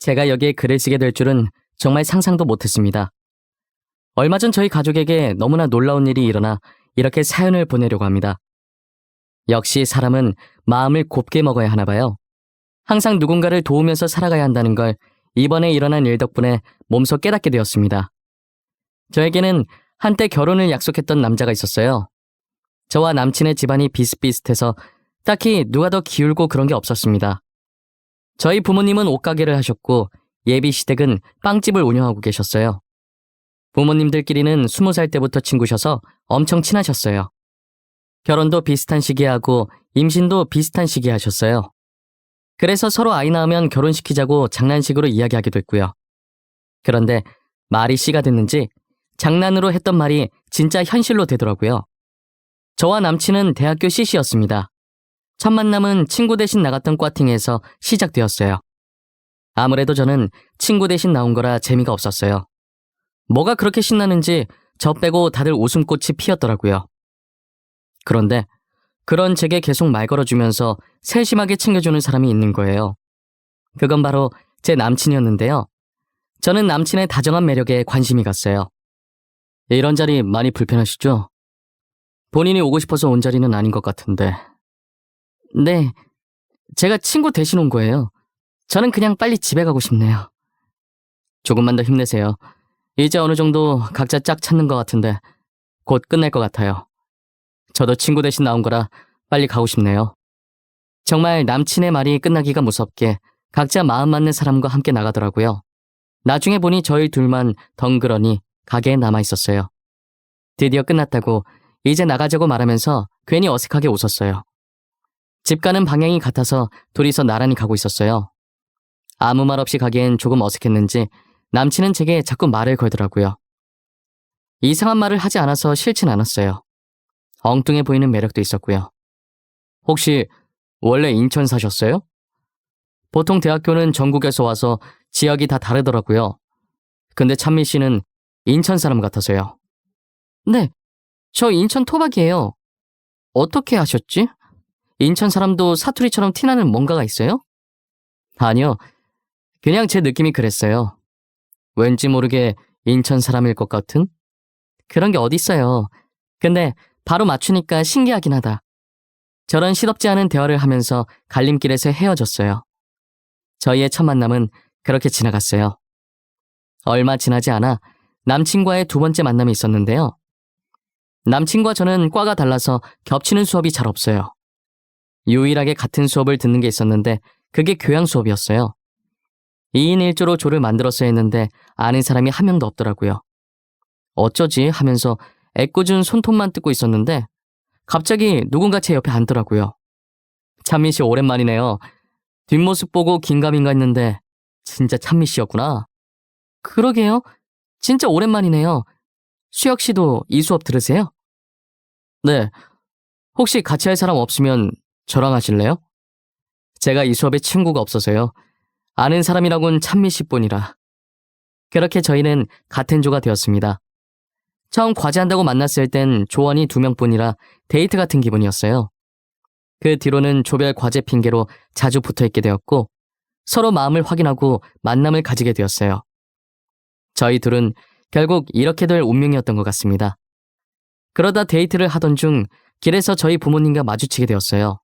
제가 여기에 글을 쓰게 될 줄은 정말 상상도 못했습니다. 얼마 전 저희 가족에게 너무나 놀라운 일이 일어나 이렇게 사연을 보내려고 합니다. 역시 사람은 마음을 곱게 먹어야 하나 봐요. 항상 누군가를 도우면서 살아가야 한다는 걸 이번에 일어난 일 덕분에 몸소 깨닫게 되었습니다. 저에게는 한때 결혼을 약속했던 남자가 있었어요. 저와 남친의 집안이 비슷비슷해서 딱히 누가 더 기울고 그런 게 없었습니다. 저희 부모님은 옷가게를 하셨고 예비 시댁은 빵집을 운영하고 계셨어요. 부모님들끼리는 스무 살 때부터 친구셔서 엄청 친하셨어요. 결혼도 비슷한 시기에 하고 임신도 비슷한 시기에 하셨어요. 그래서 서로 아이 낳으면 결혼시키자고 장난식으로 이야기하게 됐고요. 그런데 말이 씨가 됐는지 장난으로 했던 말이 진짜 현실로 되더라고요. 저와 남친은 대학교 CC였습니다. 첫 만남은 친구 대신 나갔던 과팅에서 시작되었어요. 아무래도 저는 친구 대신 나온 거라 재미가 없었어요. 뭐가 그렇게 신나는지 저 빼고 다들 웃음꽃이 피었더라고요. 그런데 그런 제게 계속 말 걸어주면서 세심하게 챙겨주는 사람이 있는 거예요. 그건 바로 제 남친이었는데요. 저는 남친의 다정한 매력에 관심이 갔어요. 이런 자리 많이 불편하시죠? 본인이 오고 싶어서 온 자리는 아닌 것 같은데. 네. 제가 친구 대신 온 거예요. 저는 그냥 빨리 집에 가고 싶네요. 조금만 더 힘내세요. 이제 어느 정도 각자 짝 찾는 것 같은데 곧 끝날 것 같아요. 저도 친구 대신 나온 거라 빨리 가고 싶네요. 정말 남친의 말이 끝나기가 무섭게 각자 마음 맞는 사람과 함께 나가더라고요. 나중에 보니 저희 둘만 덩그러니 가게에 남아 있었어요. 드디어 끝났다고 이제 나가자고 말하면서 괜히 어색하게 웃었어요. 집 가는 방향이 같아서 둘이서 나란히 가고 있었어요. 아무 말 없이 가기엔 조금 어색했는지 남친은 제게 자꾸 말을 걸더라고요. 이상한 말을 하지 않아서 싫진 않았어요. 엉뚱해 보이는 매력도 있었고요. 혹시 원래 인천 사셨어요? 보통 대학교는 전국에서 와서 지역이 다 다르더라고요. 근데 찬미 씨는 인천 사람 같아서요. 네, 저 인천 토박이에요. 어떻게 하셨지? 인천 사람도 사투리처럼 티나는 뭔가가 있어요? 아니요. 그냥 제 느낌이 그랬어요. 왠지 모르게 인천 사람일 것 같은? 그런 게 어딨어요. 근데 바로 맞추니까 신기하긴 하다. 저런 시덥지 않은 대화를 하면서 갈림길에서 헤어졌어요. 저희의 첫 만남은 그렇게 지나갔어요. 얼마 지나지 않아 남친과의 두 번째 만남이 있었는데요. 남친과 저는 과가 달라서 겹치는 수업이 잘 없어요. 유일하게 같은 수업을 듣는 게 있었는데 그게 교양 수업이었어요. 2인 1조로 조를 만들었어야 했는데 아는 사람이 한 명도 없더라고요. 어쩌지 하면서 애꿎은 손톱만 뜯고 있었는데 갑자기 누군가 제 옆에 앉더라고요. 찬미 씨 오랜만이네요. 뒷모습 보고 긴가민가 했는데 진짜 찬미 씨였구나. 그러게요. 진짜 오랜만이네요. 수혁 씨도 이 수업 들으세요? 네. 혹시 같이 할 사람 없으면 저랑 하실래요? 제가 이 수업에 친구가 없어서요. 아는 사람이라곤 찬미 씨뿐이라. 그렇게 저희는 같은 조가 되었습니다. 처음 과제한다고 만났을 땐 조원이 두 명뿐이라 데이트 같은 기분이었어요. 그 뒤로는 조별 과제 핑계로 자주 붙어 있게 되었고 서로 마음을 확인하고 만남을 가지게 되었어요. 저희 둘은 결국 이렇게 될 운명이었던 것 같습니다. 그러다 데이트를 하던 중 길에서 저희 부모님과 마주치게 되었어요.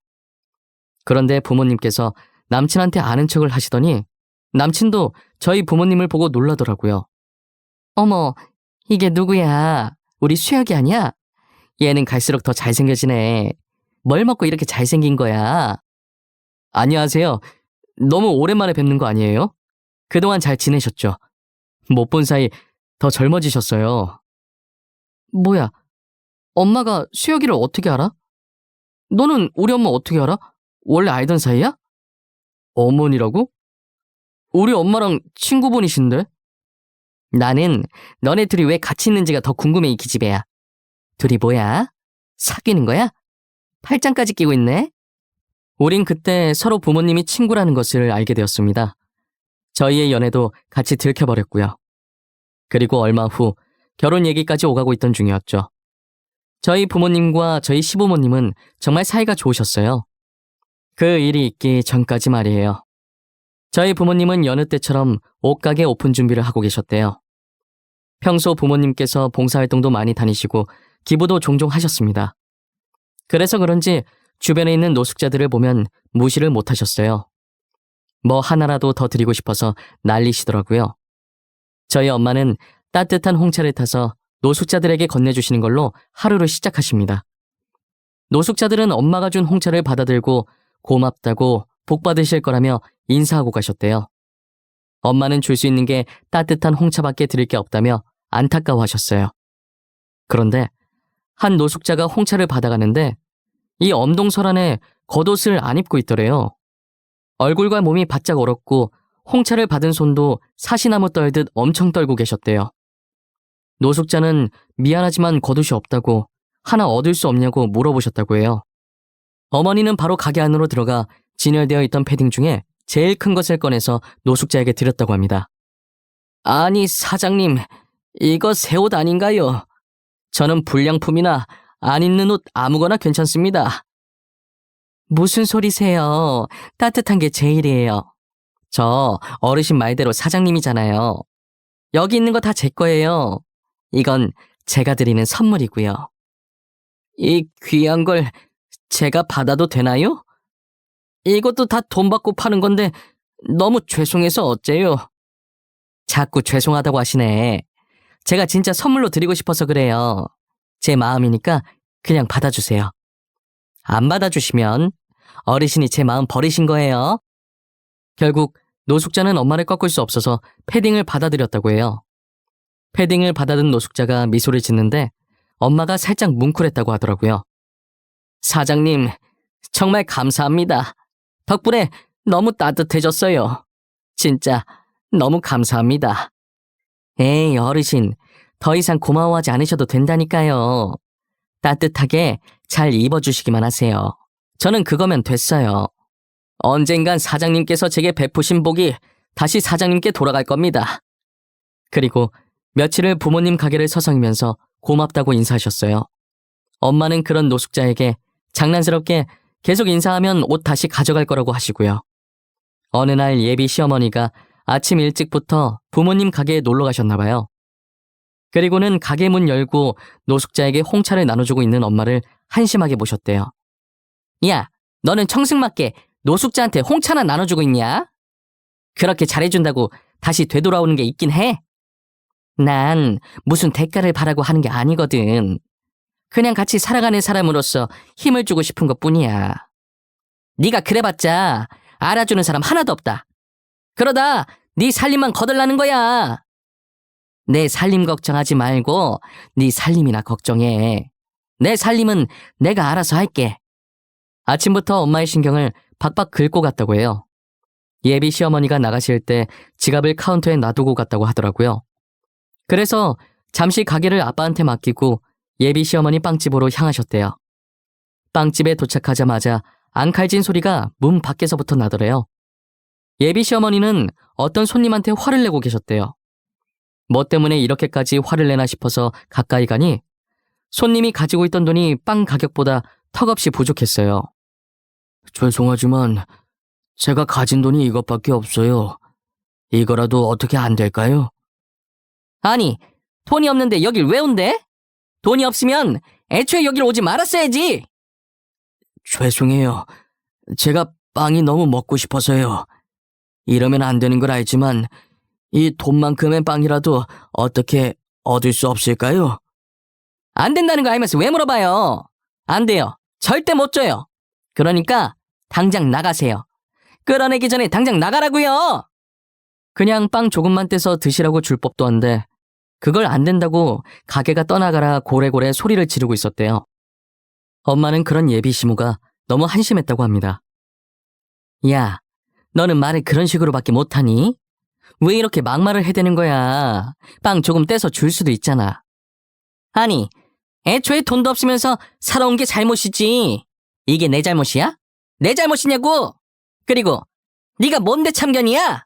그런데 부모님께서 남친한테 아는 척을 하시더니 남친도 저희 부모님을 보고 놀라더라고요. 어머, 이게 누구야? 우리 수혁이 아니야? 얘는 갈수록 더 잘생겨지네. 뭘 먹고 이렇게 잘생긴 거야? 안녕하세요. 너무 오랜만에 뵙는 거 아니에요? 그동안 잘 지내셨죠? 못 본 사이 더 젊어지셨어요. 뭐야? 엄마가 수혁이를 어떻게 알아? 너는 우리 엄마 어떻게 알아? 원래 알던 사이야? 어머니라고? 우리 엄마랑 친구분이신데? 나는 너네 둘이 왜 같이 있는지가 더 궁금해 이 기집애야. 둘이 뭐야? 사귀는 거야? 팔짱까지 끼고 있네? 우린 그때 서로 부모님이 친구라는 것을 알게 되었습니다. 저희의 연애도 같이 들켜버렸고요. 그리고 얼마 후 결혼 얘기까지 오가고 있던 중이었죠. 저희 부모님과 저희 시부모님은 정말 사이가 좋으셨어요. 그 일이 있기 전까지 말이에요. 저희 부모님은 여느 때처럼 옷가게 오픈 준비를 하고 계셨대요. 평소 부모님께서 봉사활동도 많이 다니시고 기부도 종종 하셨습니다. 그래서 그런지 주변에 있는 노숙자들을 보면 무시를 못 하셨어요. 뭐 하나라도 더 드리고 싶어서 난리시더라고요. 저희 엄마는 따뜻한 홍차를 타서 노숙자들에게 건네주시는 걸로 하루를 시작하십니다. 노숙자들은 엄마가 준 홍차를 받아들고 고맙다고 복 받으실 거라며 인사하고 가셨대요. 엄마는 줄 수 있는 게 따뜻한 홍차밖에 드릴 게 없다며 안타까워하셨어요. 그런데 한 노숙자가 홍차를 받아가는데 이 엄동설 안에 겉옷을 안 입고 있더래요. 얼굴과 몸이 바짝 얼었고 홍차를 받은 손도 사시나무 떨듯 엄청 떨고 계셨대요. 노숙자는 미안하지만 겉옷이 없다고 하나 얻을 수 없냐고 물어보셨다고 해요. 어머니는 바로 가게 안으로 들어가 진열되어 있던 패딩 중에 제일 큰 것을 꺼내서 노숙자에게 드렸다고 합니다. 아니, 사장님, 이거 새 옷 아닌가요? 저는 불량품이나 안 입는 옷 아무거나 괜찮습니다. 무슨 소리세요? 따뜻한 게 제일이에요. 저 어르신 말대로 사장님이잖아요. 여기 있는 거 다 제 거예요. 이건 제가 드리는 선물이고요. 이 귀한 걸 제가 받아도 되나요? 이것도 다 돈 받고 파는 건데 너무 죄송해서 어째요? 자꾸 죄송하다고 하시네. 제가 진짜 선물로 드리고 싶어서 그래요. 제 마음이니까 그냥 받아주세요. 안 받아주시면 어르신이 제 마음 버리신 거예요. 결국 노숙자는 엄마를 꺾을 수 없어서 패딩을 받아들였다고 해요. 패딩을 받아든 노숙자가 미소를 짓는데 엄마가 살짝 뭉클했다고 하더라고요. 사장님, 정말 감사합니다. 덕분에 너무 따뜻해졌어요. 진짜 너무 감사합니다. 에이, 어르신, 더 이상 고마워하지 않으셔도 된다니까요. 따뜻하게 잘 입어주시기만 하세요. 저는 그거면 됐어요. 언젠간 사장님께서 제게 베푸신 복이 다시 사장님께 돌아갈 겁니다. 그리고 며칠을 부모님 가게를 서성이면서 고맙다고 인사하셨어요. 엄마는 그런 노숙자에게 장난스럽게 계속 인사하면 옷 다시 가져갈 거라고 하시고요. 어느 날 예비 시어머니가 아침 일찍부터 부모님 가게에 놀러 가셨나 봐요. 그리고는 가게 문 열고 노숙자에게 홍차를 나눠주고 있는 엄마를 한심하게 보셨대요. 야, 너는 청승맞게 노숙자한테 홍차나 나눠주고 있냐? 그렇게 잘해준다고 다시 되돌아오는 게 있긴 해. 난 무슨 대가를 바라고 하는 게 아니거든. 그냥 같이 살아가는 사람으로서 힘을 주고 싶은 것 뿐이야. 네가 그래봤자 알아주는 사람 하나도 없다. 그러다 네 살림만 거덜나는 거야. 내 살림 걱정하지 말고 네 살림이나 걱정해. 내 살림은 내가 알아서 할게. 아침부터 엄마의 신경을 박박 긁고 갔다고 해요. 예비 시어머니가 나가실 때 지갑을 카운터에 놔두고 갔다고 하더라고요. 그래서 잠시 가게를 아빠한테 맡기고 예비 시어머니 빵집으로 향하셨대요. 빵집에 도착하자마자 앙칼진 소리가 문 밖에서부터 나더래요. 예비 시어머니는 어떤 손님한테 화를 내고 계셨대요. 뭐 때문에 이렇게까지 화를 내나 싶어서 가까이 가니 손님이 가지고 있던 돈이 빵 가격보다 턱없이 부족했어요. 죄송하지만 제가 가진 돈이 이것밖에 없어요. 이거라도 어떻게 안 될까요? 아니, 돈이 없는데 여길 왜 온대? 돈이 없으면 애초에 여길 오지 말았어야지. 죄송해요. 제가 빵이 너무 먹고 싶어서요. 이러면 안 되는 걸 알지만 이 돈만큼의 빵이라도 어떻게 얻을 수 없을까요? 안 된다는 거 알면서 왜 물어봐요? 안 돼요. 절대 못 줘요. 그러니까 당장 나가세요. 끌어내기 전에 당장 나가라고요. 그냥 빵 조금만 떼서 드시라고 줄 법도 한데 그걸 안 된다고 가게가 떠나가라 고래고래 소리를 지르고 있었대요. 엄마는 그런 예비 시무가 너무 한심했다고 합니다. 야, 너는 말을 그런 식으로밖에 못하니? 왜 이렇게 막말을 해대는 거야? 빵 조금 떼서 줄 수도 있잖아. 아니, 애초에 돈도 없으면서 살아온 게 잘못이지. 이게 내 잘못이야? 내 잘못이냐고! 그리고 네가 뭔데 참견이야?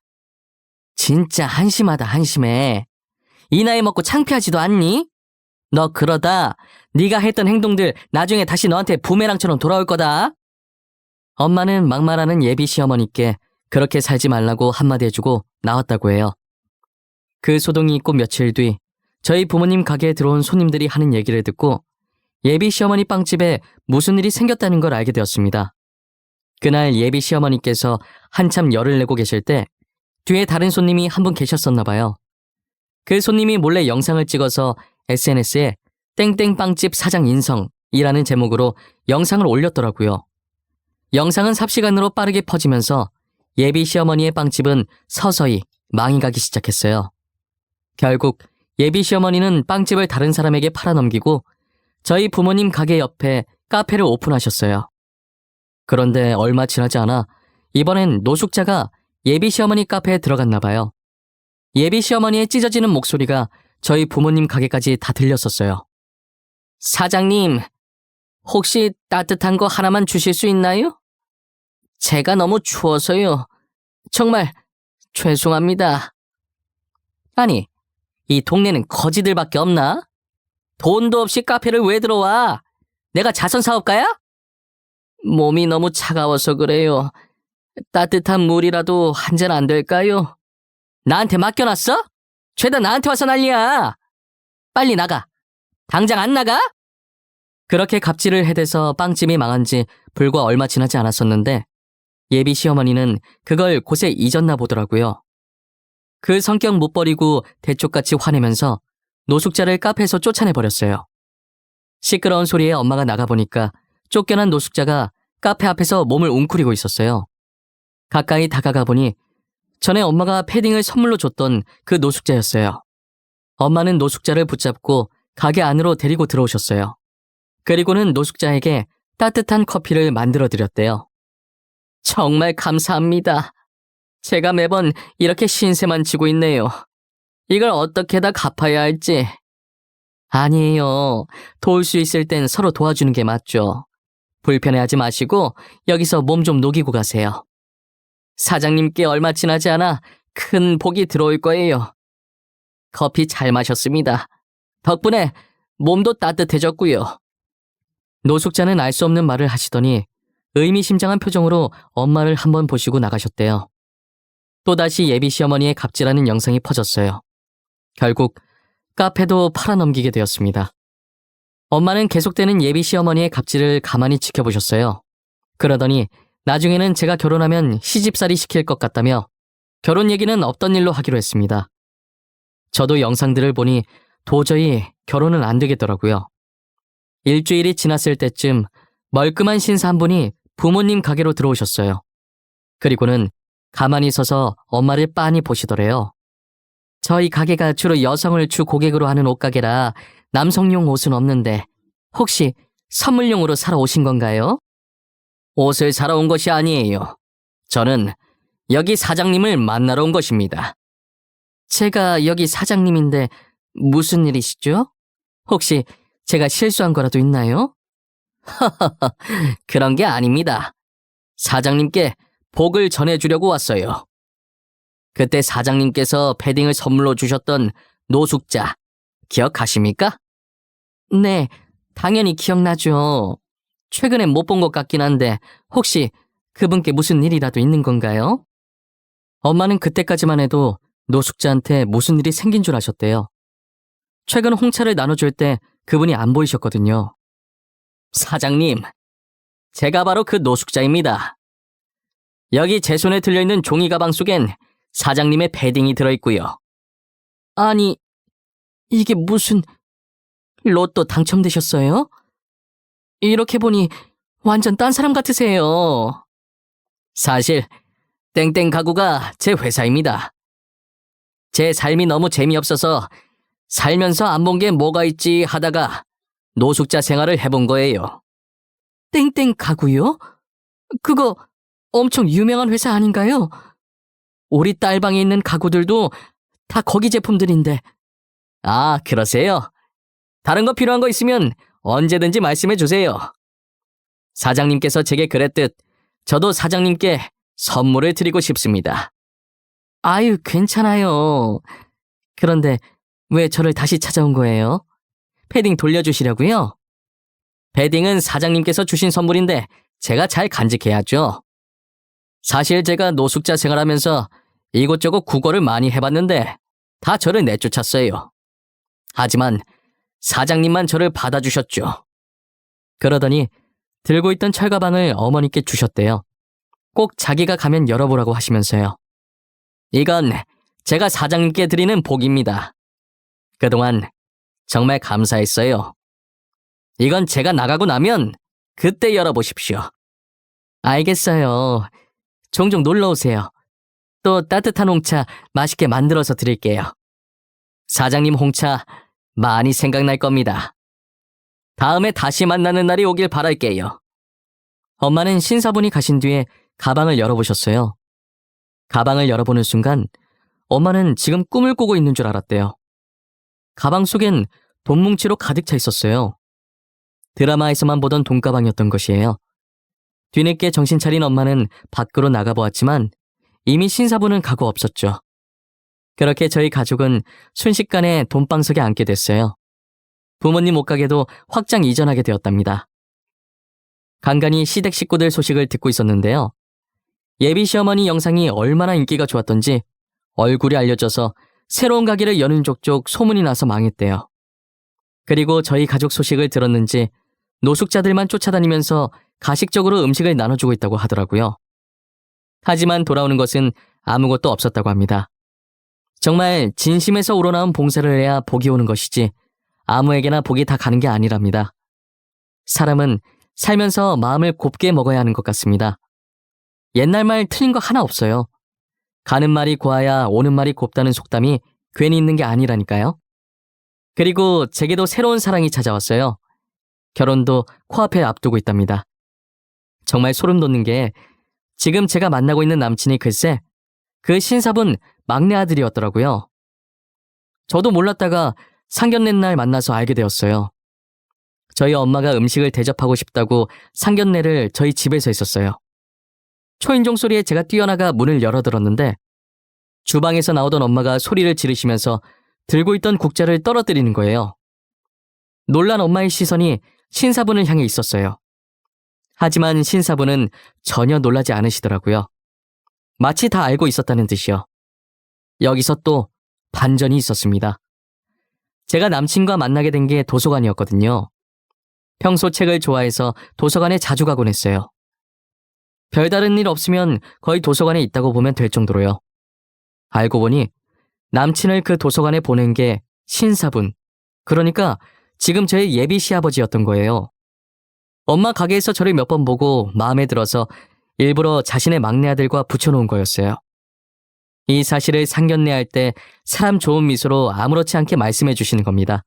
진짜 한심하다 한심해. 이 나이 먹고 창피하지도 않니? 너 그러다 네가 했던 행동들 나중에 다시 너한테 부메랑처럼 돌아올 거다. 엄마는 막말하는 예비 시어머니께 그렇게 살지 말라고 한마디 해주고 나왔다고 해요. 그 소동이 있고 며칠 뒤 저희 부모님 가게에 들어온 손님들이 하는 얘기를 듣고 예비 시어머니 빵집에 무슨 일이 생겼다는 걸 알게 되었습니다. 그날 예비 시어머니께서 한참 열을 내고 계실 때 뒤에 다른 손님이 한 분 계셨었나 봐요. 그 손님이 몰래 영상을 찍어서 SNS에 땡땡 빵집 사장 인성이라는 제목으로 영상을 올렸더라고요. 영상은 삽시간으로 빠르게 퍼지면서 예비 시어머니의 빵집은 서서히 망이 가기 시작했어요. 결국 예비 시어머니는 빵집을 다른 사람에게 팔아넘기고 저희 부모님 가게 옆에 카페를 오픈하셨어요. 그런데 얼마 지나지 않아 이번엔 노숙자가 예비 시어머니 카페에 들어갔나 봐요. 예비 시어머니의 찢어지는 목소리가 저희 부모님 가게까지 다 들렸었어요. 사장님, 혹시 따뜻한 거 하나만 주실 수 있나요? 제가 너무 추워서요. 정말 죄송합니다. 아니, 이 동네는 거지들밖에 없나? 돈도 없이 카페를 왜 들어와? 내가 자선 사업가야? 몸이 너무 차가워서 그래요. 따뜻한 물이라도 한 잔 안 될까요? 나한테 맡겨놨어? 죄다 나한테 와서 난리야. 빨리 나가. 당장 안 나가? 그렇게 갑질을 해대서 빵집이 망한 지 불과 얼마 지나지 않았었는데 예비 시어머니는 그걸 곳에 잊었나 보더라고요. 그 성격 못 버리고 대쪽같이 화내면서 노숙자를 카페에서 쫓아내버렸어요. 시끄러운 소리에 엄마가 나가보니까 쫓겨난 노숙자가 카페 앞에서 몸을 웅크리고 있었어요. 가까이 다가가 보니 전에 엄마가 패딩을 선물로 줬던 그 노숙자였어요. 엄마는 노숙자를 붙잡고 가게 안으로 데리고 들어오셨어요. 그리고는 노숙자에게 따뜻한 커피를 만들어 드렸대요. 정말 감사합니다. 제가 매번 이렇게 신세만 지고 있네요. 이걸 어떻게 다 갚아야 할지. 아니에요. 도울 수 있을 땐 서로 도와주는 게 맞죠. 불편해하지 마시고 여기서 몸 좀 녹이고 가세요. 사장님께 얼마 지나지 않아 큰 복이 들어올 거예요. 커피 잘 마셨습니다. 덕분에 몸도 따뜻해졌고요. 노숙자는 알 수 없는 말을 하시더니 의미심장한 표정으로 엄마를 한번 보시고 나가셨대요. 또다시 예비 시어머니의 갑질하는 영상이 퍼졌어요. 결국 카페도 팔아넘기게 되었습니다. 엄마는 계속되는 예비 시어머니의 갑질을 가만히 지켜보셨어요. 그러더니 나중에는 제가 결혼하면 시집살이 시킬 것 같다며 결혼 얘기는 없던 일로 하기로 했습니다. 저도 영상들을 보니 도저히 결혼은 안 되겠더라고요. 일주일이 지났을 때쯤 멀끔한 신사 한 분이 부모님 가게로 들어오셨어요. 그리고는 가만히 서서 엄마를 빤히 보시더래요. 저희 가게가 주로 여성을 주 고객으로 하는 옷가게라 남성용 옷은 없는데 혹시 선물용으로 사러 오신 건가요? 옷을 사러 온 것이 아니에요. 저는 여기 사장님을 만나러 온 것입니다. 제가 여기 사장님인데 무슨 일이시죠? 혹시 제가 실수한 거라도 있나요? 하하하, 그런 게 아닙니다. 사장님께 복을 전해주려고 왔어요. 그때 사장님께서 패딩을 선물로 주셨던 노숙자, 기억하십니까? 네, 당연히 기억나죠. 최근에 못본 것 같긴 한데, 혹시 그분께 무슨 일이라도 있는 건가요? 엄마는 그때까지만 해도 노숙자한테 무슨 일이 생긴 줄 아셨대요. 최근 홍차를 나눠줄 때 그분이 안 보이셨거든요. 사장님, 제가 바로 그 노숙자입니다. 여기 제 손에 들려있는 종이 가방 속엔 사장님의 패딩이 들어있고요. 아니, 이게 무슨 로또 당첨되셨어요? 이렇게 보니 완전 딴 사람 같으세요. 사실 땡땡 가구가 제 회사입니다. 제 삶이 너무 재미없어서 살면서 안 본 게 뭐가 있지 하다가 노숙자 생활을 해본 거예요. 땡땡 가구요? 그거 엄청 유명한 회사 아닌가요? 우리 딸방에 있는 가구들도 다 거기 제품들인데. 아, 그러세요? 다른 거 필요한 거 있으면 언제든지 말씀해 주세요. 사장님께서 제게 그랬듯 저도 사장님께 선물을 드리고 싶습니다. 아유, 괜찮아요. 그런데 왜 저를 다시 찾아온 거예요? 패딩 돌려주시려고요? 패딩은 사장님께서 주신 선물인데 제가 잘 간직해야죠. 사실 제가 노숙자 생활하면서 이곳저곳 국어를 많이 해봤는데 다 저를 내쫓았어요. 하지만 사장님만 저를 받아주셨죠. 그러더니 들고 있던 철가방을 어머니께 주셨대요. 꼭 자기가 가면 열어보라고 하시면서요. 이건 제가 사장님께 드리는 복입니다. 그동안 정말 감사했어요. 이건 제가 나가고 나면 그때 열어보십시오. 알겠어요. 종종 놀러 오세요. 또 따뜻한 홍차 맛있게 만들어서 드릴게요. 사장님 홍차 많이 생각날 겁니다. 다음에 다시 만나는 날이 오길 바랄게요. 엄마는 신사분이 가신 뒤에 가방을 열어보셨어요. 가방을 열어보는 순간 엄마는 지금 꿈을 꾸고 있는 줄 알았대요. 가방 속엔 돈 뭉치로 가득 차 있었어요. 드라마에서만 보던 돈가방이었던 것이에요. 뒤늦게 정신 차린 엄마는 밖으로 나가보았지만 이미 신사분은 가고 없었죠. 그렇게 저희 가족은 순식간에 돈방석에 앉게 됐어요. 부모님 옷가게도 확장 이전하게 되었답니다. 간간히 시댁 식구들 소식을 듣고 있었는데요. 예비 시어머니 영상이 얼마나 인기가 좋았던지 얼굴이 알려져서 새로운 가게를 여는 족족 소문이 나서 망했대요. 그리고 저희 가족 소식을 들었는지 노숙자들만 쫓아다니면서 가식적으로 음식을 나눠주고 있다고 하더라고요. 하지만 돌아오는 것은 아무것도 없었다고 합니다. 정말 진심에서 우러나온 봉사를 해야 복이 오는 것이지 아무에게나 복이 다 가는 게 아니랍니다. 사람은 살면서 마음을 곱게 먹어야 하는 것 같습니다. 옛날 말 틀린 거 하나 없어요. 가는 말이 고와야 오는 말이 곱다는 속담이 괜히 있는 게 아니라니까요. 그리고 제게도 새로운 사랑이 찾아왔어요. 결혼도 코앞에 앞두고 있답니다. 정말 소름 돋는 게 지금 제가 만나고 있는 남친이 글쎄 그 신사분 막내 아들이었더라고요. 저도 몰랐다가 상견례 날 만나서 알게 되었어요. 저희 엄마가 음식을 대접하고 싶다고 상견례를 저희 집에서 했었어요. 초인종 소리에 제가 뛰어나가 문을 열어들었는데 주방에서 나오던 엄마가 소리를 지르시면서 들고 있던 국자를 떨어뜨리는 거예요. 놀란 엄마의 시선이 신사분을 향해 있었어요. 하지만 신사분은 전혀 놀라지 않으시더라고요. 마치 다 알고 있었다는 듯이요. 여기서 또 반전이 있었습니다. 제가 남친과 만나게 된 게 도서관이었거든요. 평소 책을 좋아해서 도서관에 자주 가곤 했어요. 별다른 일 없으면 거의 도서관에 있다고 보면 될 정도로요. 알고 보니 남친을 그 도서관에 보낸 게 신사분. 그러니까 지금 저의 예비 시아버지였던 거예요. 엄마 가게에서 저를 몇 번 보고 마음에 들어서 일부러 자신의 막내 아들과 붙여놓은 거였어요. 이 사실을 상견례할 때 사람 좋은 미소로 아무렇지 않게 말씀해 주시는 겁니다.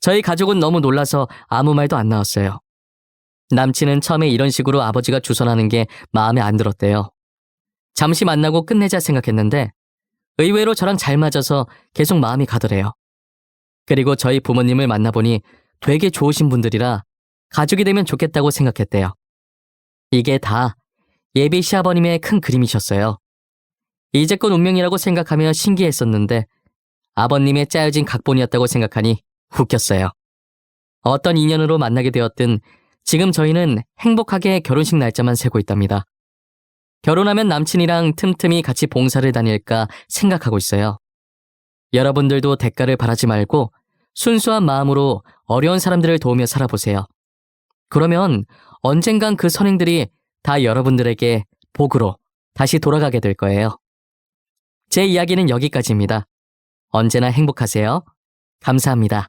저희 가족은 너무 놀라서 아무 말도 안 나왔어요. 남친은 처음에 이런 식으로 아버지가 주선하는 게 마음에 안 들었대요. 잠시 만나고 끝내자 생각했는데 의외로 저랑 잘 맞아서 계속 마음이 가더래요. 그리고 저희 부모님을 만나보니 되게 좋으신 분들이라 가족이 되면 좋겠다고 생각했대요. 이게 다 예비 시아버님의 큰 그림이셨어요. 이제껏 운명이라고 생각하며 신기했었는데 아버님의 짜여진 각본이었다고 생각하니 웃겼어요. 어떤 인연으로 만나게 되었든 지금 저희는 행복하게 결혼식 날짜만 세고 있답니다. 결혼하면 남친이랑 틈틈이 같이 봉사를 다닐까 생각하고 있어요. 여러분들도 대가를 바라지 말고 순수한 마음으로 어려운 사람들을 도우며 살아보세요. 그러면 언젠간 그 선행들이 다 여러분들에게 복으로 다시 돌아가게 될 거예요. 제 이야기는 여기까지입니다. 언제나 행복하세요. 감사합니다.